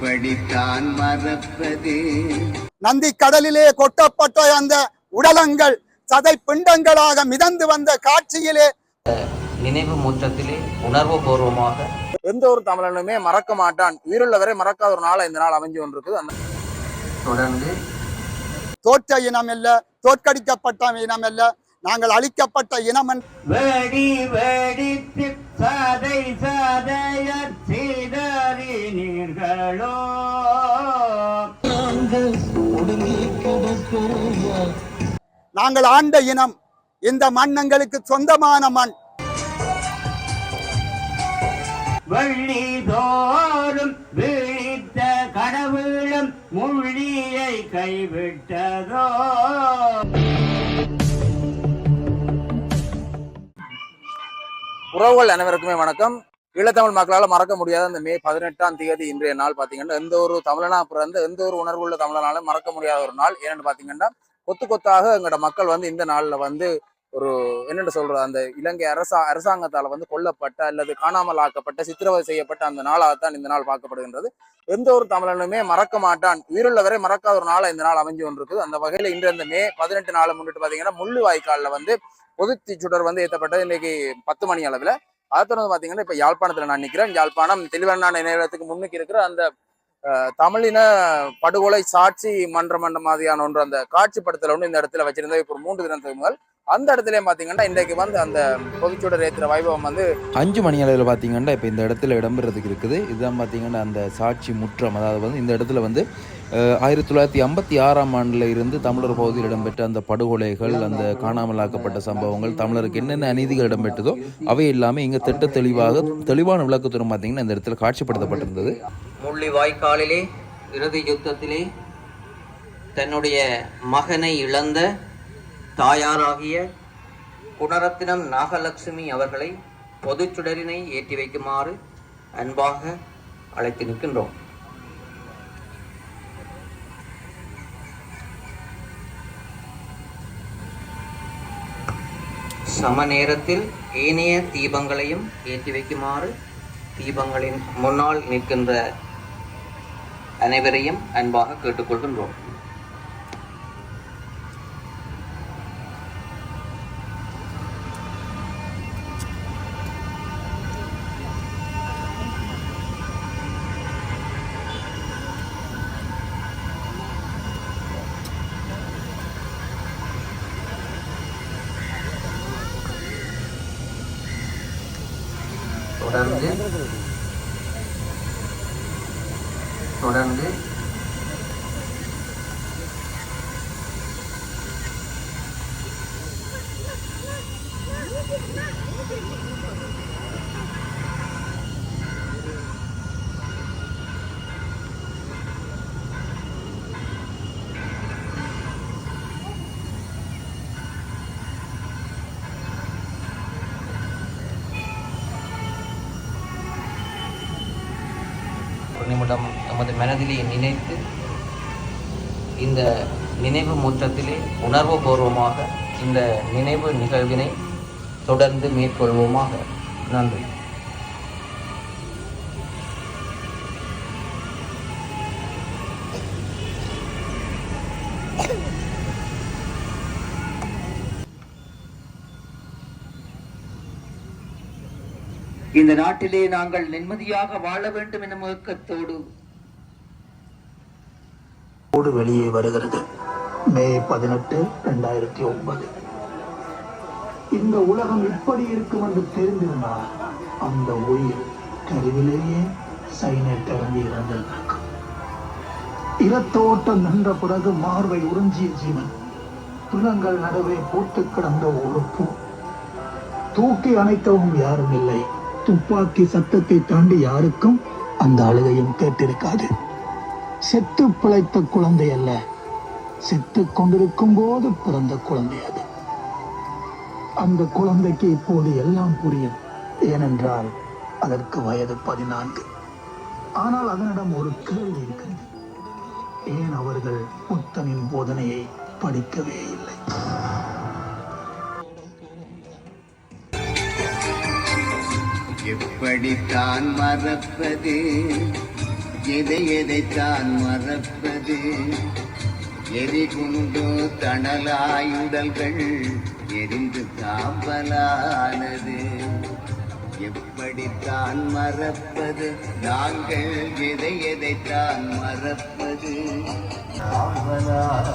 எப்படித்தான் மறப்பது. நந்தி கடலிலே கொட்டப்பட்ட அந்த உடலங்கள் சதை பிண்டங்களாக மிதந்து வந்த காட்சியிலே. நினைவு முற்றத்திலே உணர்வு பூர்வமாக. எந்த ஒரு தமிழனுமே மறக்க மாட்டான். உயிருள்ளவரை மறக்காத ஒரு நாள் இந்த நாள் அமைஞ்சு கொண்டிருக்குது. அந்த தொடர்ந்து தோற்ற இனம் அல்ல தோற்கடிக்கப்பட்ட இனம் அல்ல நாங்கள் அழிக்கப்பட்ட இனம் என்று வெடி வெடித்து சதை சதையற் செய்தறினீர்களோ நாங்கள் ஆண்ட இனம். இந்த மண்ணங்களுக்கு சொந்தமான மண். வள்ளி தோறும் விழித்த கடவுளும் முள்ளியை கைவிட்டதோ? உறவுகள் அனைவருக்குமே வணக்கம். ஈழத்தமிழ் மக்களால் மறக்க முடியாத அந்த மே பதினெட்டாம் தேதி இன்றைய நாள் பார்த்தீங்கன்னா எந்த ஒரு தமிழனா பிறந்த எந்த ஒரு உணர்வுள்ள தமிழனாலும் மறக்க முடியாத ஒரு நாள். ஏன்னு பார்த்தீங்கன்னா கொத்து கொத்தாக எங்களோட மக்கள் வந்து இந்த நாளில் வந்து ஒரு என்னென்னு சொல்றது அந்த இலங்கை அரசா அரசாங்கத்தால் வந்து கொல்லப்பட்ட அல்லது காணாமல் ஆக்கப்பட்ட சித்திரவதை செய்யப்பட்ட அந்த நாளாகத்தான் இந்த நாள் பார்க்கப்படுகின்றது. எந்த ஒரு தமிழனுமே மறக்க மாட்டான். உயிருள்ளவரை மறக்காத ஒரு நாளா இந்த நாள் அமைஞ்சு கொண்டிருக்குது. அந்த வகையில் இன்று அந்த மே பதினெட்டு நாளை முன்னிட்டு பார்த்தீங்கன்னா முள்ளு வாய்க்காலில் வந்து பொது சுடர் வந்து ஏற்றப்பட்டது இன்னைக்கு பத்து மணி அளவில். அதை தொடர்ந்து பார்த்தீங்கன்னா இப்போ யாழ்ப்பாணத்தில் நான் நிற்கிறேன் யாழ்ப்பாணம் தெளிவண்ணா நினைவகத்துக்கு முன்னுக்கு இருக்கிற அந்த அஹ், தமிழின படுகொலை சாட்சி மன்றம் என்ற மாதிரியான ஒன்று அந்த காட்சி ஒன்று இந்த இடத்துல வச்சிருந்தா இப்போ ஒரு மூன்று தினத்துக்கு முதல். அந்த இடத்துல பார்த்தீங்கன்னா இன்றைக்கு வந்து அந்த பொதுச்சுடர் ஏற்றுற வைபவம் வந்து அஞ்சு மணி அளவில் பார்த்தீங்கன்னா இப்போ இந்த இடத்துல இடம்பெறதுக்கு இருக்குது. இதுதான் பார்த்தீங்கன்னா அந்த சாட்சி முற்றம். அதாவது வந்து இந்த இடத்துல வந்து ஆயிரத்தி தொள்ளாயிரத்தி ஐம்பத்தி ஆறாம் ஆண்டில் இருந்து தமிழர் பகுதியில் இடம்பெற்ற அந்த படுகொலைகள் அந்த காணாமலாக்கப்பட்ட சம்பவங்கள் தமிழருக்கு என்னென்ன அநீதிகள் இடம்பெற்றதோ அவை எல்லாமே இங்கே திட்ட தெளிவாக தெளிவான விளக்கத்துடன் பார்த்தீங்கன்னா இந்த இடத்துல காட்சிப்படுத்தப்பட்டிருந்தது. முள்ளி வாய்க்காலிலே இறுதி யுத்தத்திலே தன்னுடைய மகனை இழந்த தாயாராகிய குணரத்தினம் நாகலட்சுமி அவர்களை பொதுச்சுடரினை ஏற்றி வைக்குமாறு அன்பாக அழைத்து நிற்கின்றோம். சம நேரத்தில் ஏனைய தீபங்களையும் ஏற்றி வைக்குமாறு தீபங்களின் முன்னால் நிற்கின்ற அனைவரையும் அன்பாக கேட்டுக்கொள்கின்றோம். நமது மனதிலே நினைத்து இந்த நினைவு முற்றத்திலே உணர்வு பூர்வமாக இந்த நினைவு நிகழ்வினை தொடர்ந்து மேற்கொள்வோமாக. நன்றி. இந்த நாட்டிலே நாங்கள் நிம்மதியாக வாழ வேண்டும் எனும் இயக்கத்தோடு ஓடு வெளியே வருகிறது. மே பதினெட்டு ரெண்டாயிரத்தி ஒன்பது. இந்த உலகம் இப்படி இருக்கும் என்று தெரிந்திருந்தால் அந்த உயிர் கருவிலேயே சைனை திறந்து இறந்திருந்திருக்கும் இரத்தோட்டம் நின்ற பிறகு மார்பை உறிஞ்சிய ஜீவன் புலங்கள் நடுவே போட்டு கிடந்த உறுப்பு தூக்கி அணைக்கவும் யாரும் இல்லை. துப்பாக்கி சத்தத்தை தாண்டி யாருக்கும் அந்த அழுகையும் கேட்டிருக்காது. செத்து பிழைத்த குழந்தை அல்ல. செத்து கொண்டிருக்கும் போது பிறந்த குழந்தை அது. அந்த குழந்தைக்கு இப்போது எல்லாம் புரியும். ஏனென்றால் அதற்கு வயது பதினான்கு. ஆனால் அதனிடம் ஒரு கேள்வி இருக்கிறது. ஏன் அவர்கள் புத்தனின் போதனையை படிக்கவே இல்லை? எப்படித்தான் மறப்பது? எதை எதைத்தான் மறப்பது? எரி குண்டு தணலாயுடல்கள் எரிந்து தாம்பலானது? எப்படித்தான் மறப்பது? நாங்கள் எதை எதைத்தான் மறப்பது? தாம்பலானது.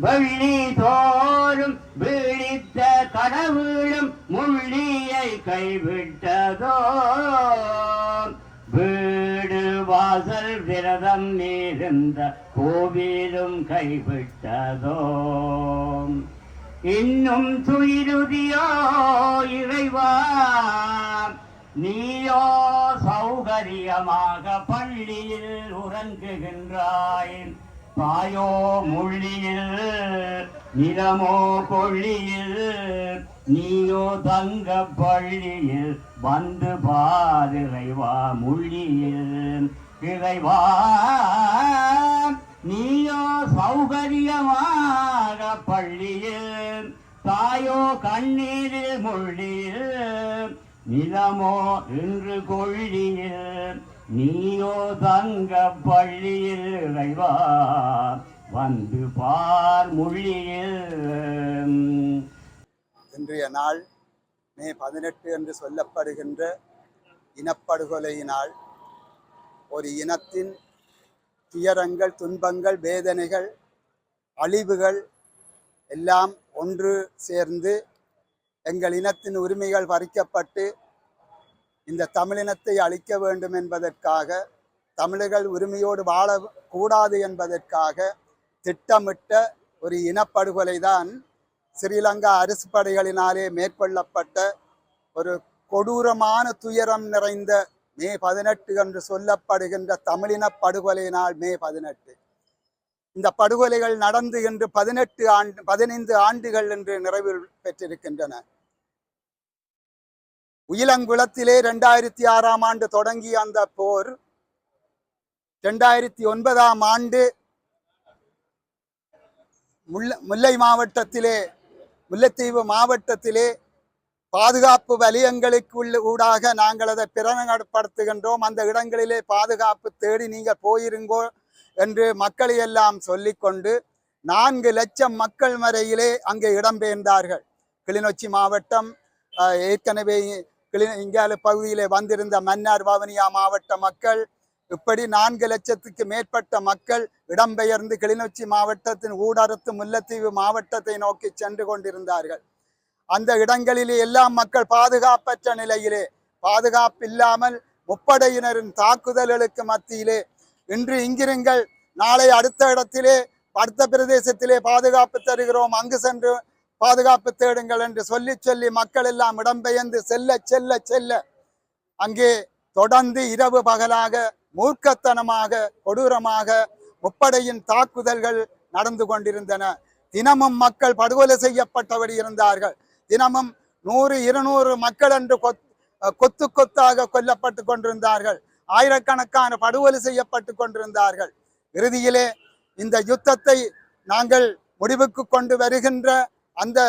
வெள்ளி தோறும் விழித்த கடவுளும் முள்ளியை கைவிட்டதோ? வீடு வாசல் விரதம் நேர்ந்த கோவிலும் கைவிட்டதோ? இன்னும் துயிருதியோ இறைவா? நீயோ சௌகரியமாக பள்ளியில் உறங்குகின்றாய். பாயோ மொழியில் நிலமோ கொள்ளியில் நீயோ தங்க பள்ளியில் வந்து பாரிறைவா மொழியில். இறைவா நீயோ சௌகரியமாக பள்ளியில் தாயோ கண்ணீரில் மொழியில் நிலமோ இன்று கொள்ளியில் நீயோ தங்க பள்ளியில் இறைவா வந்து பார் மொழியில் இன்றைய நாள் மே பதினெட்டு என்று சொல்லப்படுகின்ற இனப்படுகொலையினால். ஒரு இனத்தின் துயரங்கள் துன்பங்கள் வேதனைகள் அழிவுகள் எல்லாம் ஒன்று சேர்ந்து எங்கள் இனத்தின் உரிமைகள் பறிக்கப்பட்டு இந்த தமிழினத்தை அழிக்க வேண்டும் என்பதற்காக தமிழர்கள் உரிமையோடு வாழ கூடாது என்பதற்காக திட்டமிட்ட ஒரு இனப்படுகொலை தான் ஸ்ரீலங்கா அரசு படைகளினாலே மேற்கொள்ளப்பட்ட ஒரு கொடூரமான துயரம் நிறைந்த மே பதினெட்டு என்று சொல்லப்படுகின்ற தமிழின படுகொலையினால் மே பதினெட்டு. இந்த படுகொலைகள் நடந்து இன்று பதினெட்டு ஆண்டு பதினைந்து ஆண்டுகள் என்று நிறைவு பெற்றிருக்கின்றன. உயிலங்குளத்திலே ரெண்டாயிரத்தி ஆறாம் ஆண்டு தொடங்கிய அந்த போர் ரெண்டாயிரத்தி ஒன்பதாம் ஆண்டு முல்லை முல்லை மாவட்டத்திலே முல்லைத்தீவு மாவட்டத்திலே பாதுகாப்பு வலயங்களுக்கு உள்ள ஊடாக நாங்கள் அதை பிரகடப்படுத்துகின்றோம் அந்த இடங்களிலே பாதுகாப்பு தேடி நீங்கள் போயிருங்கோ என்று மக்களை எல்லாம் சொல்லிக்கொண்டு நான்கு லட்சம் மக்கள் வரையிலே அங்கே இடம்பெயர்ந்தார்கள். கிளிநொச்சி மாவட்டம் ஆஹ், ஏற்கனவே கிளி இங்கால பகுதியிலே வந்திருந்த மன்னார் வவுனியா மாவட்ட மக்கள் இப்படி நான்கு லட்சத்துக்கு மேற்பட்ட மக்கள் இடம்பெயர்ந்து கிளிநொச்சி மாவட்டத்தின் ஊடரத்து முல்லைத்தீவு மாவட்டத்தை நோக்கி சென்று கொண்டிருந்தார்கள். அந்த இடங்களிலே எல்லா மக்கள் பாதுகாப்பற்ற நிலையிலே பாதுகாப்பு இல்லாமல் முப்படையினரின் தாக்குதல்களுக்கு மத்தியிலே இன்று இங்கிருங்கள் நாளை அடுத்த இடத்திலே அடுத்த பிரதேசத்திலே பாதுகாப்பு தருகிறோம் அங்கு சென்று பாதுகாப்பு தேடுங்கள் என்று சொல்லி சொல்லி மக்கள் எல்லாம் இடம்பெயர்ந்து செல்ல செல்ல செல்ல அங்கே தொடர்ந்து இரவு பகலாக மூர்க்கத்தனமாக கொடூரமாக முப்படையின் தாக்குதல்கள் நடந்து கொண்டிருந்தன. தினமும் மக்கள் படுகொலை செய்யப்பட்டபடி இருந்தார்கள். தினமும் நூறு இருநூறு மக்கள் என்று கொத் கொத்து கொத்தாக கொல்லப்பட்டு கொண்டிருந்தார்கள். ஆயிரக்கணக்கான படுகொலை செய்யப்பட்டு கொண்டிருந்தார்கள். இறுதியிலே இந்த யுத்தத்தை நாங்கள் முடிவுக்கு கொண்டு வருகின்ற அந்த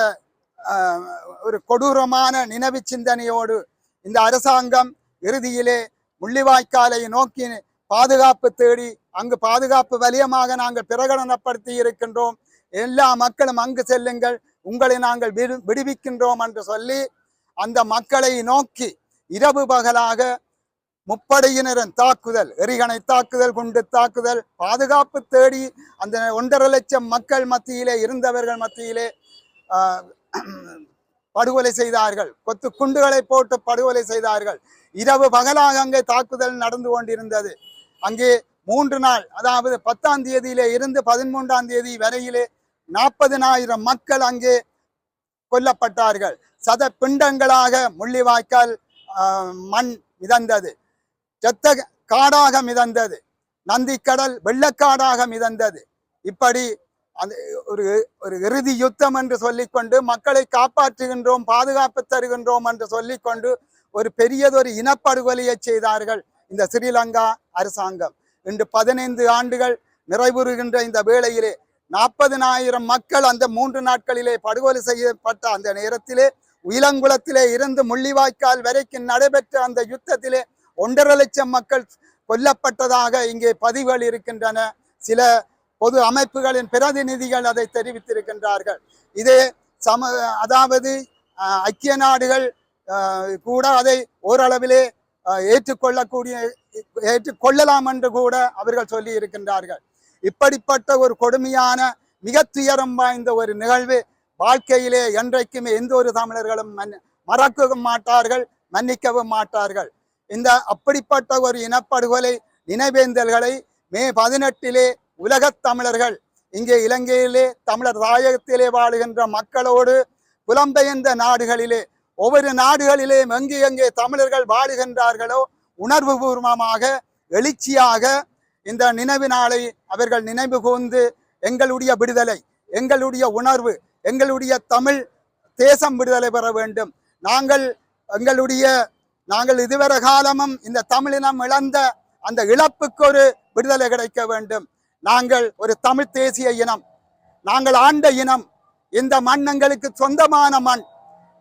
ஒரு கொடூரமான நினைவு சிந்தனையோடு இந்த அரசாங்கம் இறுதியிலே முள்ளிவாய்க்காலை நோக்கி பாதுகாப்பு தேடி அங்கு பாதுகாப்பு வலியமாக நாங்கள் பிரகடனப்படுத்தி இருக்கின்றோம். எல்லா மக்களும் அங்கு செல்லுங்கள் உங்களை நாங்கள் விடு விடுவிக்கின்றோம் என்று சொல்லி அந்த மக்களை நோக்கி இரவு பகலாக முப்படையினரின் தாக்குதல் எரிகணை தாக்குதல் குண்டு தாக்குதல் பாதுகாப்பு தேடி அந்த ஒன்றரை லட்சம் மக்கள் மத்தியிலே இருந்தவர்கள் மத்தியிலே படுகொலை செய்தார்கள். கொத்து குண்டுகளை போட்டு படுகொலை செய்தார்கள். இரவு பகலாக அங்கே தாக்குதல் நடந்து கொண்டிருந்தது. அங்கே மூன்று நாள் அதாவது பத்தாம் தேதியிலே இருந்து பதிமூன்றாம் தேதி வரையிலே நாற்பதினாயிரம் மக்கள் அங்கே கொல்லப்பட்டார்கள். சத பிண்டங்களாக முள்ளிவாய்க்கால் மண் மிதந்தது. செத்த காடாக மிதந்தது. நந்திக்கடல் வெள்ளக்காடாக மிதந்தது. இப்படி அந்த ஒரு ஒரு இறுதி யுத்தம் என்று சொல்லிக்கொண்டு மக்களை காப்பாற்றுகின்றோம் பாதுகாப்பு தருகின்றோம் என்று சொல்லிக்கொண்டு ஒரு பெரியதொரு இனப்படுகொலையை செய்தார்கள் இந்த ஸ்ரீலங்கா அரசாங்கம். இன்று பதினைந்து ஆண்டுகள் நிறைவுறுகின்ற இந்த வேளையிலே நாற்பதினாயிரம் மக்கள் அந்த மூன்று நாட்களிலே படுகொலை செய்யப்பட்ட அந்த நேரத்திலே உயிலங்குளத்திலே இருந்து முள்ளிவாய்க்கால் வரைக்கும் நடைபெற்ற அந்த யுத்தத்திலே ஒன்றரை லட்சம் மக்கள் கொல்லப்பட்டதாக இங்கே பதிவுகள் இருக்கின்றன. சில பொது அமைப்புகளின் பிரதிநிதிகள் அதை தெரிவித்திருக்கின்றார்கள். இதே சம அதாவது ஐக்கிய நாடுகள் கூட அதை ஓரளவிலே ஏற்றுக்கொள்ளக்கூடிய ஏற்றுக்கொள்ளலாம் என்று கூட அவர்கள் சொல்லி இருக்கின்றார்கள் இப்படிப்பட்ட ஒரு கொடுமையான மிக துயரம் வாய்ந்த ஒரு நிகழ்வு வாழ்க்கையிலே என்றைக்குமே எந்த ஒரு தமிழர்களும் மன் மறக்கவும் மாட்டார்கள் மன்னிக்கவும் மாட்டார்கள். இந்த அப்படிப்பட்ட ஒரு இனப்படுகொலை நினைவேந்தல்களை மே பதினெட்டிலே உலகத் தமிழர்கள் இங்கே இலங்கையிலே தமிழர் தாயகத்திலே வாழுகின்ற மக்களோடு புலம்பெயர்ந்த நாடுகளிலே ஒவ்வொரு நாடுகளிலே எங்கே எங்கே தமிழர்கள் வாழுகின்றார்களோ உணர்வு பூர்வமாக எழுச்சியாக இந்த நினைவு நாளை அவர்கள் நினைவு கூர்ந்து எங்களுடைய விடுதலை எங்களுடைய உணர்வு எங்களுடைய தமிழ் தேசம் விடுதலை பெற வேண்டும். நாங்கள் எங்களுடைய நாங்கள் இதுவரை காலமும் இந்த தமிழினம் இழந்த அந்த இழப்புக்கு ஒரு விடுதலை கிடைக்க வேண்டும். நாங்கள் ஒரு தமிழ் தேசிய இனம். நாங்கள் ஆண்ட இனம். இந்த மண் எங்களுக்கு சொந்தமான மண்.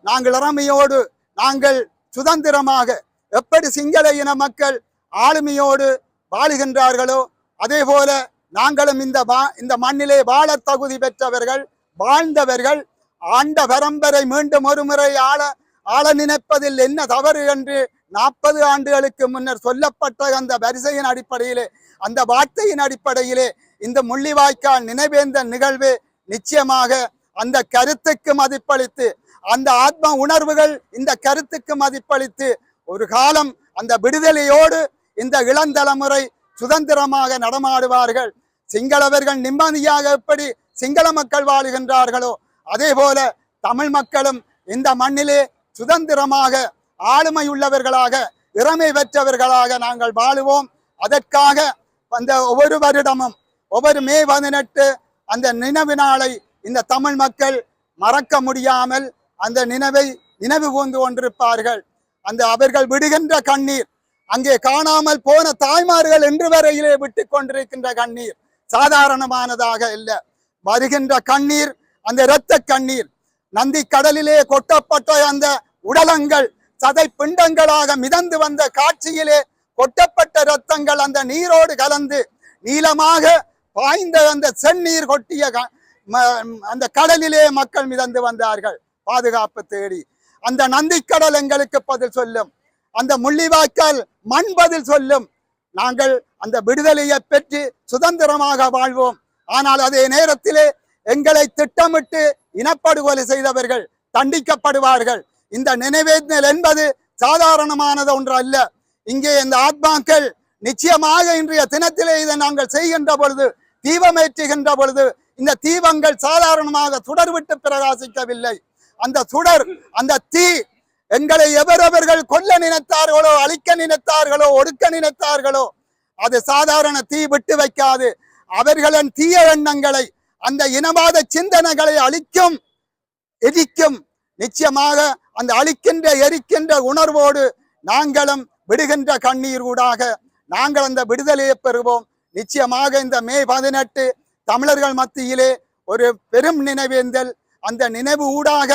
நாங்கள் இறமையோடு நாங்கள் சுதந்திரமாக எப்படி சிங்கள இன மக்கள் ஆளுமையோடு வாழுகின்றார்களோ அதே போல நாங்களும் இந்த இந்த மண்ணிலே வாழ தகுதி பெற்றவர்கள் வாழ்ந்தவர்கள் ஆண்ட பரம்பரை மீண்டும் ஒருமுறை ஆள ஆள நினைப்பதில் என்ன தவறு என்று நாற்பது ஆண்டுகளுக்கு முன்னர் சொல்லப்பட்ட அந்த வரிசையின் அடிப்படையிலே அந்த வார்த்தையின் அடிப்படையிலே இந்த முள்ளிவாய்க்கால் நினைவேந்த நிகழ்வு நிச்சயமாக அந்த கருத்துக்கு மதிப்பளித்து அந்த ஆத்ம உணர்வுகள் இந்த கருத்துக்கு மதிப்பளித்து ஒரு காலம் அந்த விடுதலையோடு இந்த இளந்தலைமுறை சுதந்திரமாக நடமாடுவார்கள். சிங்களவர்கள் நிம்மதியாக எப்படி சிங்கள மக்கள் வாழுகின்றார்களோ அதே போல தமிழ் மக்களும் இந்த மண்ணிலே சுதந்திரமாக ஆளுமை உள்ளவர்களாக இறமை பெற்றவர்களாக நாங்கள் வாழுவோம். அதற்காக அந்த ஒவ்வொரு வருடமும் ஒவ்வொரு மே பதினெட்டு அந்த நினைவு நாளை இந்த தமிழ் மக்கள் மறக்க முடியாமல் அந்த நினைவை நினைவு கூர்ந்து கொண்டிருப்பார்கள் அந்த அவர்கள் விடுகின்ற கண்ணீர் அங்கே காணாமல் போன தாய்மார்கள் இன்று வரையிலே விட்டு கொண்டிருக்கின்ற கண்ணீர் சாதாரணமானதாக இல்லை. வருகின்ற கண்ணீர் அந்த இரத்த கண்ணீர் நந்தி கடலிலே கொட்டப்பட்ட அந்த உடலங்கள் சதை பிண்டங்களாக மிதந்து வந்த காட்சியிலே கொட்டப்பட்ட இரத்தங்கள் அந்த நீரோடு கலந்து நீளமாக பாய்ந்த அந்த செந்நீர் கொட்டிய க- ம- அந்த கடலிலே மக்கள் மிதந்து வந்தார்கள். பாதுகாப்பு தேடி. அந்த நந்திக்கடல் எங்களுக்கு பதில் சொல்லும். அந்த முள்ளிவாய்க்கால் மண் பதில் சொல்லும். நாங்கள் அந்த விடுதலையை பெற்று சுதந்திரமாக வாழ்வோம். ஆனால் அதே நேரத்திலே எங்களை திட்டமிட்டு இனப்படுகொலை செய்தவர்கள் தண்டிக்கப்படுவார்கள். இந்த நினைவேந்தல் என்பது சாதாரணமானது ஒன்று அல்ல. இங்கே இந்த ஆத்மாக்கள் நிச்சயமாக இன்றைய தினத்திலே இதை நாங்கள் செய்கின்ற பொழுது தீபமேற்றுகின்ற பொழுது இந்த தீபங்கள் சாதாரணமாக சுடர் விட்டு பிரகாசிக்கவில்லை. அந்த சுடர் அந்த தீ எங்களை எவரவர்கள் கொல்ல நினைத்தார்களோ அழிக்க நினைத்தார்களோ ஒடுக்க நினைத்தார்களோ அது சாதாரண தீ விட்டு வைக்காது. அவர்களின் தீய எண்ணங்களை அந்த இனவாத சிந்தனைகளை அழிக்கும் எரிக்கும் நிச்சயமாக அந்த அழிக்கின்ற எரிக்கின்ற உணர்வோடு நாங்களும் விடுகின்ற கண்ணீர் ஊடாக நாங்கள் அந்த விடுதலையை பெறுவோம். நிச்சயமாக இந்த மே பதினெட்டு தமிழர்கள் மத்தியிலே ஒரு பெரும் நினைவேந்தல் அந்த நினைவு ஊடாக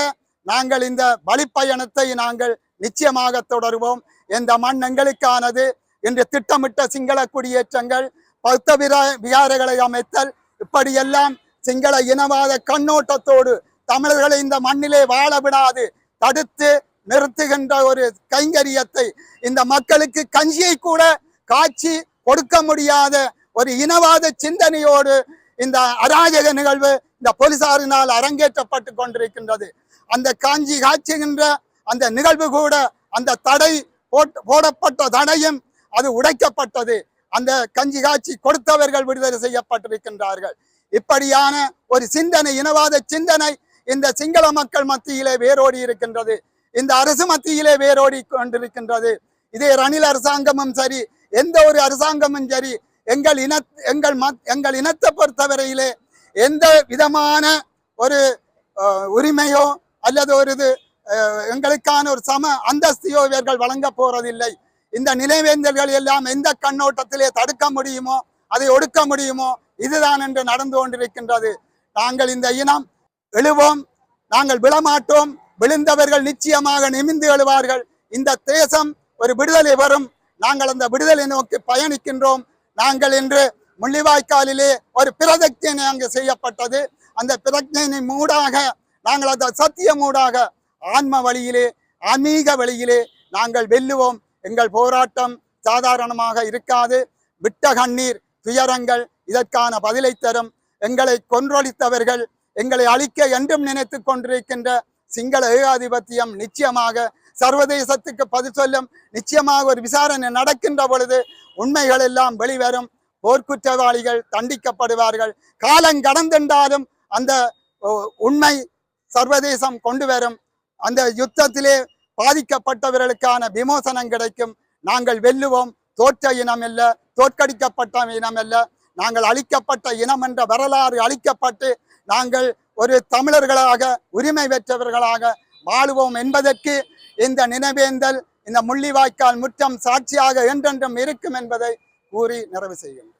நாங்கள் இந்த வழிப்பயணத்தை நாங்கள் நிச்சயமாக தொடருவோம். இந்த மண் எங்களுக்கானது. என்று திட்டமிட்ட சிங்கள குடியேற்றங்கள் பௌத்த விகாரங்களை அமைத்தல் இப்படியெல்லாம் சிங்கள இனவாத கண்ணோட்டத்தோடு தமிழர்களை இந்த மண்ணிலே வாழ விடாது. தடுத்து நிறுத்துகின்ற ஒரு கைங்கரியத்தை இந்த மக்களுக்கு கஞ்சியை கூட காட்சி கொடுக்க முடியாத ஒரு இனவாத சிந்தனையோடு இந்த அராஜக நிகழ்வு இந்த போலீசாரினால் அரங்கேற்றப்பட்டு கொண்டிருக்கின்றது. அந்த காஞ்சி காய்ச்சுகின்ற அந்த நிகழ்வு கூட அந்த தடை போட்- போடப்பட்ட தடையும் அது உடைக்கப்பட்டது. அந்த கஞ்சி காட்சி கொடுத்தவர்கள் விடுதலை செய்யப்பட்டிருக்கின்றார்கள். இப்படியான ஒரு சிந்தனை இனவாத சிந்தனை இந்த சிங்கள மக்கள் மத்தியிலே வேரோடி இருக்கின்றது. இந்த அரசு மத்தியிலே வேரோடி கொண்டிருக்கின்றது. இதே ரணில் அரசாங்கமும் சரி எந்த ஒரு அரசாங்கமும் சரி எங்கள் இன எங்கள் மத் எங்கள் இனத்தை பொறுத்தவரையிலே எந்த விதமான ஒரு உரிமையோ அல்லது ஒரு இது எங்களுக்கான ஒரு சம அந்தஸ்தையோ இவர்கள் வழங்க போறதில்லை. இந்த நினைவேந்தல்கள் எல்லாம் எந்த கண்ணோட்டத்திலே தடுக்க முடியுமோ அதை ஒடுக்க முடியுமோ இதுதான் என்று நடந்து கொண்டிருக்கின்றது. நாங்கள் இந்த இனம் எழுவோம். நாங்கள் விழமாட்டோம். விழுந்தவர்கள் நிச்சயமாக நிமிந்து எழுவார்கள். இந்த தேசம் ஒரு விடுதலை வரும். நாங்கள் அந்த விடுதலை நோக்கி பயணிக்கின்றோம். நாங்கள் இன்று முள்ளிவாய்க்காலிலே ஒரு பிரதட்சணை அங்கு செய்யப்பட்டது. அந்த பிரதட்சணை மூடாக நாங்கள் அந்த சத்திய மூடாக ஆன்ம வழியிலே ஆன்மீக வழியிலே நாங்கள் வெல்லுவோம். எங்கள் போராட்டம் சாதாரணமாக இருக்காது. விட்ட கண்ணீர் துயரங்கள் இதற்கான பதிலை தரும். எங்களை கொன்றொழித்தவர்கள் எங்களை அழிக்க என்றும் நினைத்து கொண்டிருக்கின்ற சிங்கள ஏகாதிபத்தியம் நிச்சயமாக சர்வதேசத்துக்கு பதில் சொல்லும் நிச்சயமாக ஒரு விசாரணை நடக்கின்ற பொழுது உண்மைகள் எல்லாம் வெளிவரும். போர்க்குற்றவாளிகள் தண்டிக்கப்படுவார்கள். காலம் கடந்தென்றாலும் அந்த உண்மை சர்வதேசம் கொண்டு வரும். அந்த யுத்தத்திலே பாதிக்கப்பட்டவர்களுக்கான விமோசனம் கிடைக்கும். நாங்கள் வெல்லுவோம். தோற்ற இனம் அல்ல தோற்கடிக்கப்பட்ட இனம் அல்ல நாங்கள் அழிக்கப்பட்ட இனம் என்ற வரலாறு அழிக்கப்பட்டு நாங்கள் ஒரு தமிழர்களாக உரிமை பெற்றவர்களாக வாழுவோம் என்பதற்கு இந்த நினைவேந்தல் இந்த முள்ளிவாய்க்கால் முற்றம் சாட்சியாக என்றென்றும் இருக்கும் என்பதை கூறி நிறைவு செய்கின்றேன்